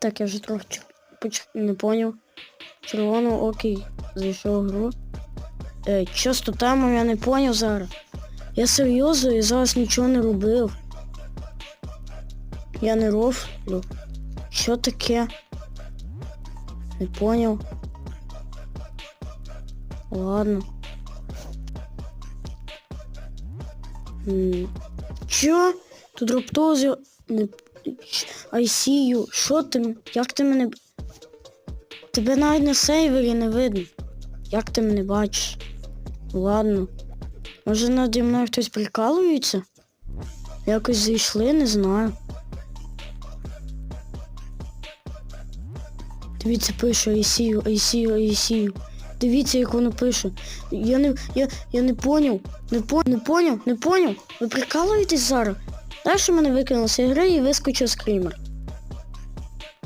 Так, я вже трохи не поняв. Червоно, окей, зайшов гру. Е, що з тотемом я не поняв зараз. Я серйозно, я зараз нічого не робив. Я не рофлю. Що таке? Не поняв. Ладно. М, Чо? Тут раптозі... Не... I see you. Що ти? Як ти мене... Тебе навіть на сейвері не видно. Як ти мене бачиш? Ладно. Може наді мною хтось прикалується? Якось зайшли, не знаю. Дивіться, пише I see you, I see. Дивіться, як воно пише. Я не, я, я не поняв. Не, по, не поняв, не поняв. Ви прикалуєтесь зараз? Далі мене викинули з ігри і вискочив скрімер.